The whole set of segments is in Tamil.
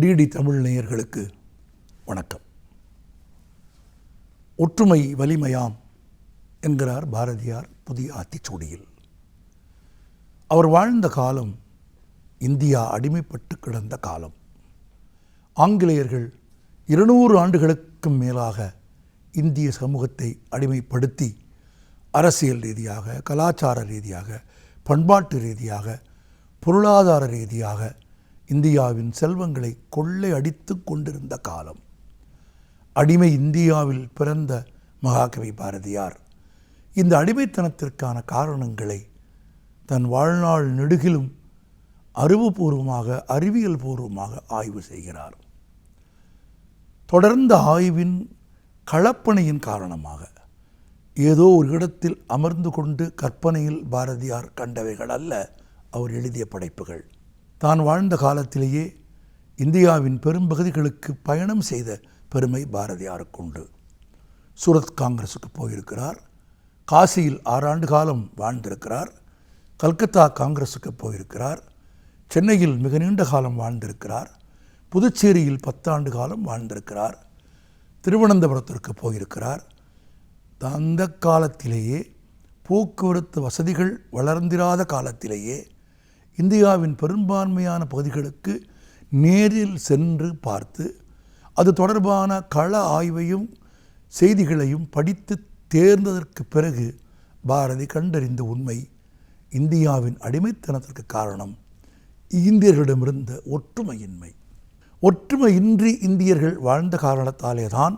டிடி தமிழ் நேயர்களுக்கு வணக்கம். ஒற்றுமை வலிமையாம் என்கிறார் பாரதியார் புதிய ஆத்திச்சூடியில். அவர் வாழ்ந்த காலம் இந்தியா அடிமைப்பட்டு கிடந்த காலம். ஆங்கிலேயர்கள் இருநூறு ஆண்டுகளுக்கும் மேலாக இந்திய சமூகத்தை அடிமைப்படுத்தி அரசியல் ரீதியாக கலாச்சார ரீதியாக பண்பாட்டு ரீதியாக பொருளாதார ரீதியாக இந்தியாவின் செல்வங்களை கொள்ளை அடித்து கொண்டிருந்த காலம். அடிமை இந்தியாவில் பிறந்த மகாகவி பாரதியார் இந்த அடிமைத்தனத்திற்கான காரணங்களை தன் வாழ்நாள் நெடுகிலும் அறிவுபூர்வமாக அறிவியல் பூர்வமாக ஆய்வு செய்கிறார். தொடர்ந்த ஆய்வின் களப்பணியின் காரணமாக ஏதோ ஒரு இடத்தில் அமர்ந்து கொண்டு கற்பனையில் பாரதியார் கண்டவைகள் அல்ல அவர் எழுதிய படைப்புகள். தான் வாழ்ந்த காலத்திலேயே இந்தியாவின் பெரும்பகுதிகளுக்கு பயணம் செய்த பெருமை பாரதியாருக்கு உண்டு. சூரத் காங்கிரஸுக்கு போயிருக்கிறார். காசியில் ஆறாண்டு காலம் வாழ்ந்திருக்கிறார். கல்கத்தா காங்கிரஸுக்கு போயிருக்கிறார். சென்னையில் மிக நீண்ட காலம் வாழ்ந்திருக்கிறார். புதுச்சேரியில் பத்தாண்டு காலம் வாழ்ந்திருக்கிறார். திருவனந்தபுரத்திற்கு போயிருக்கிறார். அந்த காலத்திலேயே போக்குவரத்து வசதிகள் வளர்ந்திராத காலத்திலேயே இந்தியாவின் பெரும்பான்மையான பகுதிகளுக்கு நேரில் சென்று பார்த்து அது தொடர்பான கள ஆய்வையும் செய்திகளையும் படித்து தேர்ந்ததற்கு பிறகு பாரதி கண்டறிந்த உண்மை இந்தியாவின் அடிமைத்தனத்திற்கு காரணம். இந்தியர்களிடமிருந்த ஒற்றுமையின்மை. ஒற்றுமையின்றி இந்தியர்கள் வாழ்ந்த காரணத்தாலே தான்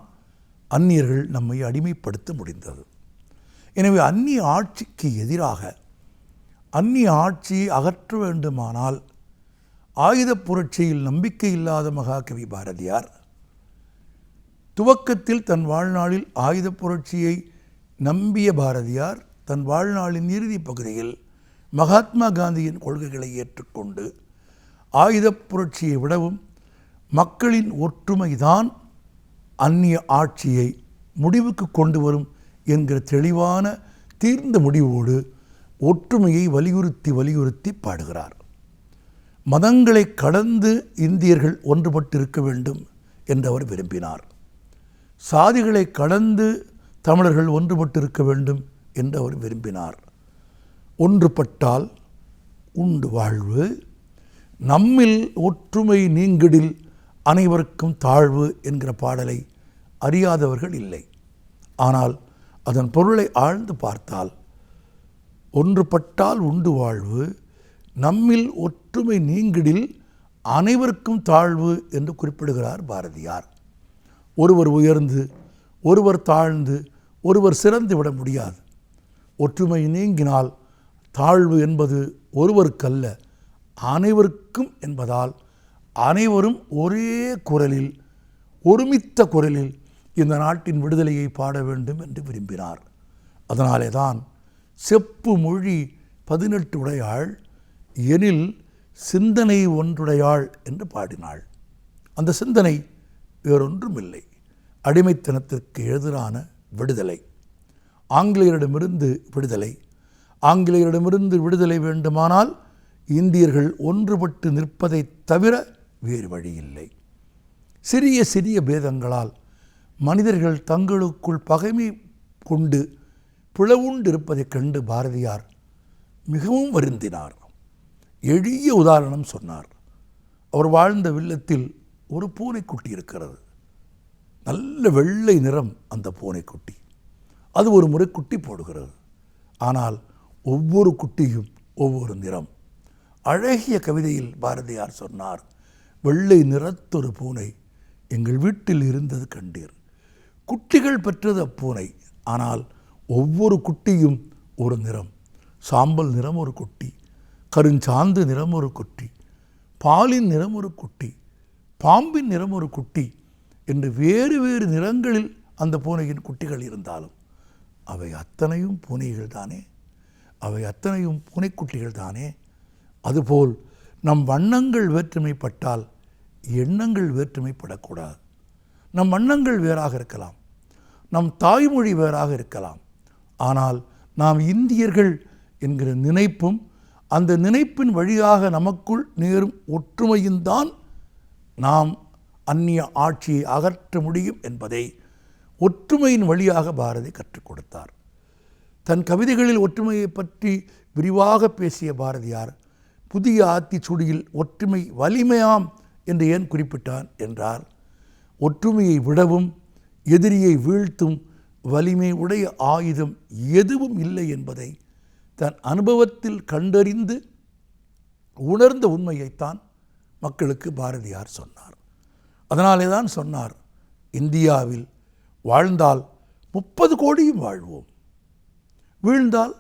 அந்நியர்கள் நம்மை அடிமைப்படுத்த முடிந்தது. எனவே அந்நிய ஆட்சிக்கு எதிராக அந்நிய ஆட்சியை அகற்ற வேண்டுமானால் ஆயுதப் புரட்சியில் நம்பிக்கை இல்லாத மகாகவி பாரதியார் துவக்கத்தில் தன் வாழ்நாளில் ஆயுதப் புரட்சியை நம்பிய பாரதியார் தன் வாழ்நாளின் இறுதி பகுதியில் மகாத்மா காந்தியின் கொள்கைகளை ஏற்றுக்கொண்டு ஆயுதப் புரட்சியை விடவும் மக்களின் ஒற்றுமைதான் அந்நிய ஆட்சியை முடிவுக்கு கொண்டு வரும் என்கிற தெளிவான தீர்ந்த முடிவோடு ஒற்றுமையை வலியுறுத்தி வலியுறுத்தி பாடுகிறார். மதங்களை கடந்து இந்தியர்கள் ஒன்றுபட்டிருக்க வேண்டும் என்று அவர் விரும்பினார். சாதிகளை கடந்து தமிழர்கள் ஒன்றுபட்டிருக்க வேண்டும் என்று அவர் விரும்பினார். ஒன்றுபட்டால் உண்டு வாழ்வு. நம்மில் ஒற்றுமை நீங்கிடில் அனைவருக்கும் தாழ்வு என்கிற பாடலை அறியாதவர்கள் இல்லை. ஆனால் அதன் பொருளை ஆழ்ந்து பார்த்தால் ஒன்றுபட்டால் உண்டு வாழ்வு நம்மில் ஒற்றுமை நீங்கிடில் அனைவருக்கும் தாழ்வு என்று குறிப்பிடுகிறார் பாரதியார். ஒருவர் உயர்ந்து ஒருவர் தாழ்ந்து ஒருவர் சிறந்து விட முடியாது. ஒற்றுமை நீங்கினால் தாழ்வு என்பது ஒருவருக்கல்ல அனைவருக்கும் என்பதால் அனைவரும் ஒரே குரலில் ஒருமித்த குரலில் இந்த நாட்டின் விடுதலையை பாட வேண்டும் என்று விரும்பினார். அதனாலே தான் செப்பு மொழி பதினெட்டு உடையாள் எனில் சிந்தனை ஒன்றுடையாள் என்று பாடினாள். அந்த சிந்தனை வேறொன்றும் இல்லை அடிமைத்தனத்திற்கு எதிரான விடுதலை. ஆங்கிலேயரிடமிருந்து விடுதலை. ஆங்கிலேயரிடமிருந்து விடுதலை வேண்டுமானால் இந்தியர்கள் ஒன்றுபட்டு நிற்பதை தவிர வேறு வழியில்லை. சிறிய சிறிய பேதங்களால் மனிதர்கள் தங்களுக்குள் பகைமை கொண்டு பிளவுண்டிருப்பதைக் கண்டு பாரதியார் மிகவும் வருந்தினார். எளிய உதாரணம் சொன்னார். அவர் வாழ்ந்த வில்லத்தில் ஒரு பூனைக்குட்டி இருக்கிறது. நல்ல வெள்ளை நிறம் அந்த பூனைக்குட்டி. அது ஒரு முறை குட்டி போடுகிறது. ஆனால் ஒவ்வொரு குட்டியும் ஒவ்வொரு நிறம். அழகிய கவிதையில் பாரதியார் சொன்னார் வெள்ளை நிறத்தொரு பூனை எங்கள் வீட்டில் இருந்தது கண்டீர். குட்டிகள் பெற்றது அப்பூனை. ஆனால் ஒவ்வொரு குட்டியும் ஒரு நிறம். சாம்பல் நிறம் ஒரு குட்டி. கருஞ்சாந்து நிறம் ஒரு குட்டி. பாலின் நிறம் ஒரு குட்டி. பாம்பின் நிறம் ஒரு குட்டி என்று வேறு வேறு நிறங்களில் அந்த பூனையின் குட்டிகள் இருந்தாலும் அவை அத்தனையும் பூனைகள் தானே? அவை அத்தனையும் பூனைக்குட்டிகள் தானே? அதுபோல் நம் வண்ணங்கள் வேற்றுமைப்பட்டால் எண்ணங்கள் வேற்றுமைப்படக்கூடாது. நம் வண்ணங்கள் வேறாக இருக்கலாம். நம் தாய்மொழி வேறாக இருக்கலாம். ஆனால் நாம் இந்தியர்கள் என்கிற நினைப்பும் அந்த நினைப்பின் வழியாக நமக்குள் நேரும் ஒற்றுமையும் தான் நாம் அந்நிய ஆட்சியை அகற்ற முடியும் என்பதை ஒற்றுமையின் வழியாக பாரதி கற்றுக் கொடுத்தார். தன் கவிதைகளில் ஒற்றுமையை பற்றி விரிவாக பேசிய பாரதியார் புதிய ஆத்திச்சுடியில் ஒற்றுமை வலிமையாம் என்று ஏன் குறிப்பிட்டான் என்றார். ஒற்றுமையை விடவும் எதிரியை வீழ்த்தும் வலிமை உடைய ஆயுதம் எதுவும் இல்லை என்பதை தன் அனுபவத்தில் கண்டறிந்து உணர்ந்த உண்மையைத்தான் மக்களுக்கு பாரதியார் சொன்னார். அதனாலே தான் சொன்னார் இந்தியாவில் வாழ்ந்தால் முப்பது கோடியும் வாழ்வோம். வீழ்ந்தால்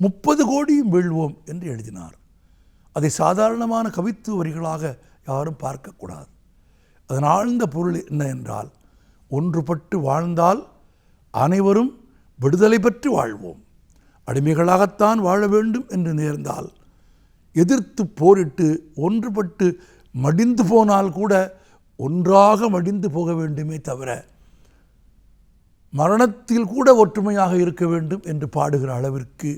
முப்பது கோடியும் வீழ்வோம் என்று எழுதினார். அதை சாதாரணமான கவித்து வரிகளாக யாரும் பார்க்கக்கூடாது. அதன் ஆழ்ந்த பொருள் என்ன என்றால் ஒன்றுபட்டு வாழ்ந்தால் அனைவரும் விடுதலை பெற்று வாழ்வோம். அடிமைகளாகத்தான் வாழ வேண்டும் என்று நேர்ந்தால் எதிர்த்து போரிட்டு ஒன்றுபட்டு மடிந்து போனால் கூட ஒன்றாக மடிந்து போக வேண்டுமே தவிர மரணத்தில் கூட ஒற்றுமையாக இருக்க வேண்டும் என்று பாடுகிற அளவிற்கு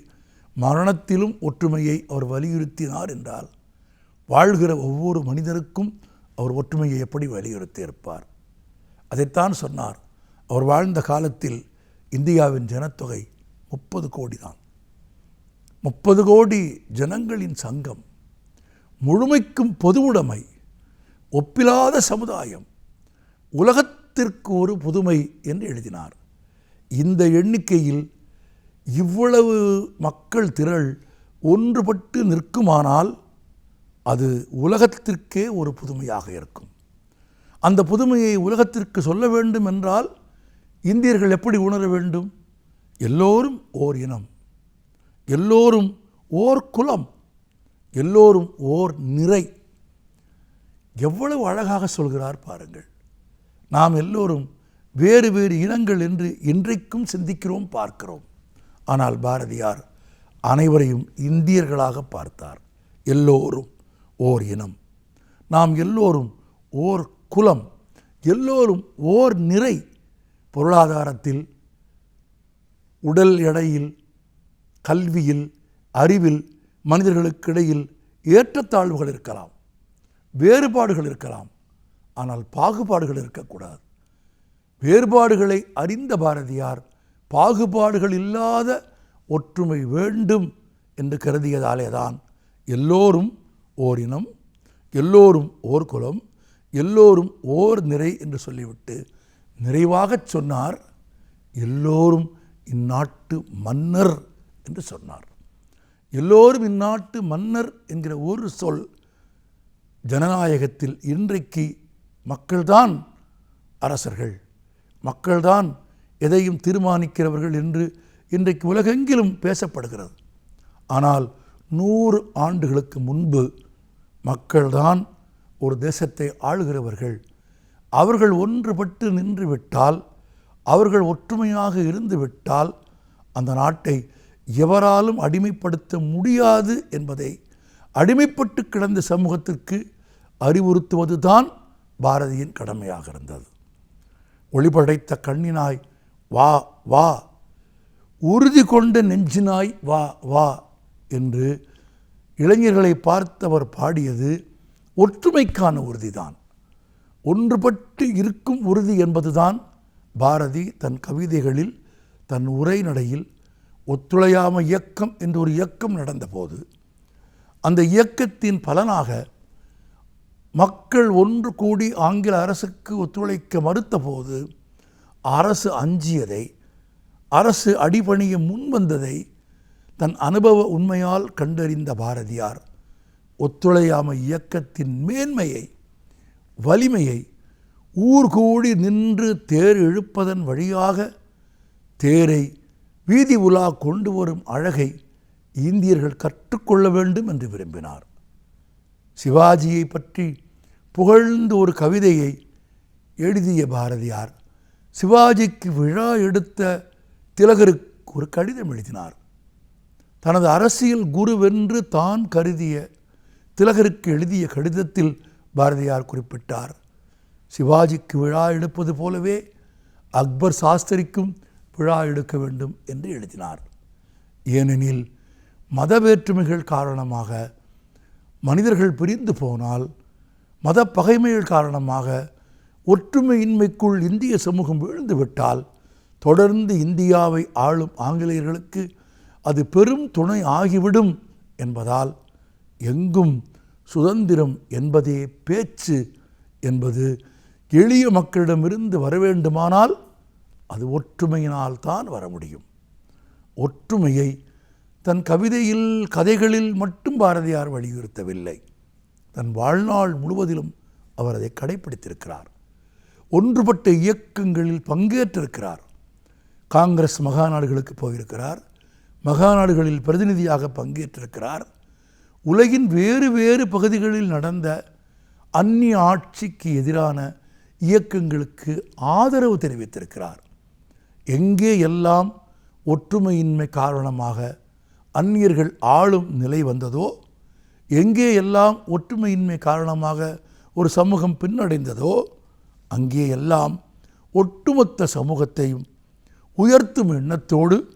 மரணத்திலும் ஒற்றுமையை அவர் வலியுறுத்தினார் என்றால் வாழ்கிற ஒவ்வொரு மனிதருக்கும் அவர் ஒற்றுமையை எப்படி வலியுறுத்தி இருப்பார் அதைத்தான் சொன்னார். அவர் வாழ்ந்த காலத்தில் இந்தியாவின் ஜனத்தொகை முப்பது கோடி தான். முப்பது கோடி ஜனங்களின் சங்கம் முழுமைக்கும் பொதுவுடைமை ஒப்பிலாத சமுதாயம் உலகத்திற்கு ஒரு புதுமை என்று எழுதினார். இந்த எண்ணிக்கையில் இவ்வளவு மக்கள் திரள் ஒன்றுபட்டு நிற்குமானால் அது உலகத்திற்கே ஒரு புதுமையாக இருக்கும். அந்த புதுமையை உலகத்திற்கு சொல்ல வேண்டும் என்றால் இந்தியர்கள் எப்படி உணர வேண்டும்? எல்லோரும் ஓர் இனம். எல்லோரும் ஓர் குலம். எல்லோரும் ஓர் நிறை. எவ்வளவு அழகாக சொல்கிறார் பாருங்கள். நாம் எல்லோரும் வேறு வேறு இனங்கள் என்று இன்றைக்கும் சிந்திக்கிறோம் பார்க்கிறோம். ஆனால் பாரதியார் அனைவரையும் இந்தியர்களாக பார்த்தார். எல்லோரும் ஓர் இனம். நாம் எல்லோரும் ஓர் குலம். எல்லோரும் ஓர் நிறை. பொருளாதாரத்தில் உடல் எடையில் கல்வியில் அறிவில் மனிதர்களுக்கிடையில் ஏற்றத்தாழ்வுகள் இருக்கலாம் வேறுபாடுகள் இருக்கலாம் ஆனால் பாகுபாடுகள் இருக்கக்கூடாது. வேறுபாடுகளை அறிந்த பாரதியார் பாகுபாடுகள் இல்லாத ஒற்றுமை வேண்டும் என்று கருதியதாலே தான் எல்லோரும் ஓரினம் எல்லோரும் ஓர் குலம் எல்லோரும் ஓர் நிறை என்று சொல்லிவிட்டு நிறைவாகச் சொன்னார். எல்லோரும் இந்நாட்டு மன்னர் என்று சொன்னார். எல்லோரும் இந்நாட்டு மன்னர் என்கிற ஒரு சொல் ஜனநாயகத்தில் இன்றைக்கு மக்கள்தான் அரசர்கள். மக்கள்தான் எதையும் தீர்மானிக்கிறவர்கள் என்று இன்றைக்கு உலகெங்கிலும் பேசப்படுகிறது. ஆனால் நூறு ஆண்டுகளுக்கு முன்பு மக்கள்தான் ஒரு தேசத்தை ஆளுகிறவர்கள். அவர்கள் ஒன்றுபட்டு நின்றுவிட்டால் அவர்கள் ஒற்றுமையாக இருந்துவிட்டால் அந்த நாட்டை எவராலும் அடிமைப்படுத்த முடியாது என்பதை அடிமைப்பட்டு கிடந்த சமூகத்திற்கு அறிவுறுத்துவது தான் பாரதியின் கடமையாக இருந்தது. ஒளிபடைத்த கண்ணினாய் வா வா உறுதி கொண்ட நெஞ்சினாய் வா வா என்று இளைஞர்களை பார்த்தவர் பாடியது ஒற்றுமைக்கான உறுதிதான். ஒன்றுபட்டு இருக்கும் உறுதி என்பதுதான் பாரதி தன் கவிதைகளில் தன் உரைநடையில் ஒத்துழையாம இயக்கம் என்ற ஒரு இயக்கம் நடந்தபோது அந்த இயக்கத்தின் பலனாக மக்கள் ஒன்று கூடி ஆங்கில அரசுக்கு ஒத்துழைக்க மறுத்தபோது அரசு அஞ்சியதை அரசு அடிபணிய முன்வந்ததை தன் அனுபவ உண்மையால் கண்டறிந்த பாரதியார் ஒத்துழையாமை இயக்கத்தின் மேன்மையை வலிமையை ஊர் கூடி நின்று தேர் இழுப்பதன் வழியாக தேரை வீதி உலா கொண்டு வரும் அழகை இந்தியர்கள் கற்றுக்கொள்ள வேண்டும் என்று விரும்பினார். சிவாஜியை பற்றி புகழ்ந்து ஒரு கவிதையை எழுதிய பாரதியார் சிவாஜிக்கு விழா எடுத்த திலகருக்கு ஒரு கடிதம் எழுதினார். தனது அரசியல் குருவென்று தான் கருதிய திலகருக்கு எழுதிய கடிதத்தில் பாரதியார் குறிப்பிட்டார். சிவாஜிக்கு விழா எடுப்பது போலவே அக்பர் சாஸ்திரிக்கும் விழா எடுக்க வேண்டும் என்று எழுதினார். ஏனெனில் மத வேற்றுமைகள் காரணமாக மனிதர்கள் பிரிந்து போனால் மத பகைமைகள் காரணமாக ஒற்றுமையின்மைக்குள் இந்திய சமூகம் விழுந்துவிட்டால் தொடர்ந்து இந்தியாவை ஆளும் ஆங்கிலேயர்களுக்கு அது பெரும் துணை ஆகிவிடும் என்பதால் எங்கும் சுதந்திரம் என்பதே பேச்சு என்பது எளிய மக்களிடமிருந்து வர வேண்டுமானால் அது ஒற்றுமையினால் தான் வர முடியும். ஒற்றுமையை தன் கவிதையில் கதைகளில் மட்டும் பாரதியார் வலியுறுத்தவில்லை. தன் வாழ்நாள் முழுவதிலும் அவர் அதை கடைப்பிடித்திருக்கிறார். ஒன்றுபட்ட இயக்கங்களில் பங்கேற்றிருக்கிறார். காங்கிரஸ் மகாநாடுகளுக்கு போயிருக்கிறார். மகாநாடுகளில் பிரதிநிதியாக பங்கேற்றிருக்கிறார். உலகின் வேறு வேறு பகுதிகளில் நடந்த அந்நிய ஆட்சிக்கு எதிரான இயக்கங்களுக்கு ஆதரவு தெரிவித்திருக்கிறார். எங்கே எல்லாம் ஒற்றுமையின்மை காரணமாக அந்நியர்கள் ஆளும் நிலை வந்ததோ எங்கே எல்லாம் ஒற்றுமையின்மை காரணமாக ஒரு சமூகம் பின்னடைந்ததோ அங்கே எல்லாம் ஒட்டுமொத்த சமூகத்தையும் உயர்த்தும் எண்ணத்தோடு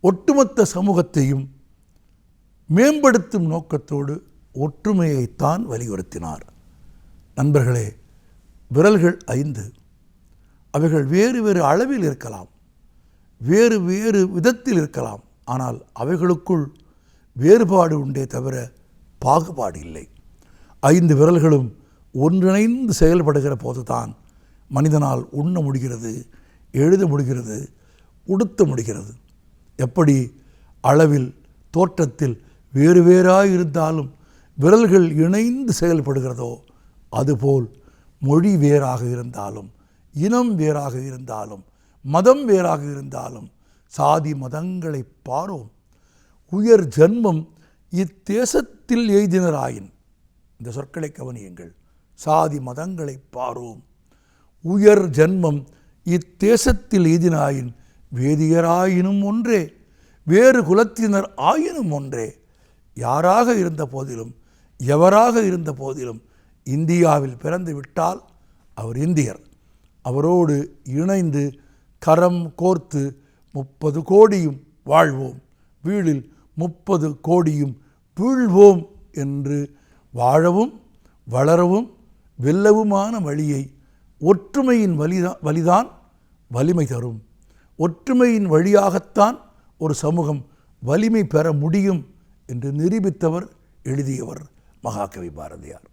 ஒட்டுமொத்த சமூகத்தையும் மேம்படுத்தும் நோக்கத்தோடு ஒற்றுமையைத்தான் வலியுறுத்தினார். நண்பர்களே விரல்கள் ஐந்து. அவைகள் வேறு வேறு அளவில் இருக்கலாம். வேறு வேறு விதத்தில் இருக்கலாம். ஆனால் அவைகளுக்குள் வேறுபாடு உண்டே தவிர பாகுபாடு இல்லை. ஐந்து விரல்களும் ஒன்றிணைந்து செயல்படுகிற போதுதான் மனிதனால் உண்ண முடிகிறது எழுத முடிகிறது உடுத்த முடிகிறது. எப்படி? அளவில் தோற்றத்தில் வேறு வேறாக இருந்தாலும் விரல்கள் இணைந்து செயல்படுகிறதோ அதுபோல் மொழி வேறாக இருந்தாலும் இனம் வேறாக இருந்தாலும் மதம் வேறாக இருந்தாலும் சாதி மதங்களை பாரோம். உயர் ஜன்மம் இத்தேசத்தில் எய்தினராயின் இந்த சொற்களை கவனியுங்கள் சாதி மதங்களை பாரோம். உயர் ஜன்மம் இத்தேசத்தில் எய்தினாயின் வேதியராயினும் ஒன்றே வேறு குலத்தினர் ஆயினும் ஒன்றே யாராக இருந்த போதிலும் எவராக இருந்த போதிலும் இந்தியாவில் பிறந்து விட்டால் அவர் இந்தியர். அவரோடு இணைந்து கரம் கோர்த்து முப்பது கோடியும் வாழ்வோம். வீழில் முப்பது கோடியும் வீழ்வோம் என்று வாழவும் வளரவும் வெல்லவுமான வழியை ஒற்றுமையின் வலிதான் வழிதான் வலிமை தரும். ஒற்றுமையின் வழியாகத்தான் ஒரு சமூகம் வலிமை பெற முடியும் என்று நிரூபித்தவர் எழுதியவர் மகாகவி பாரதியார்.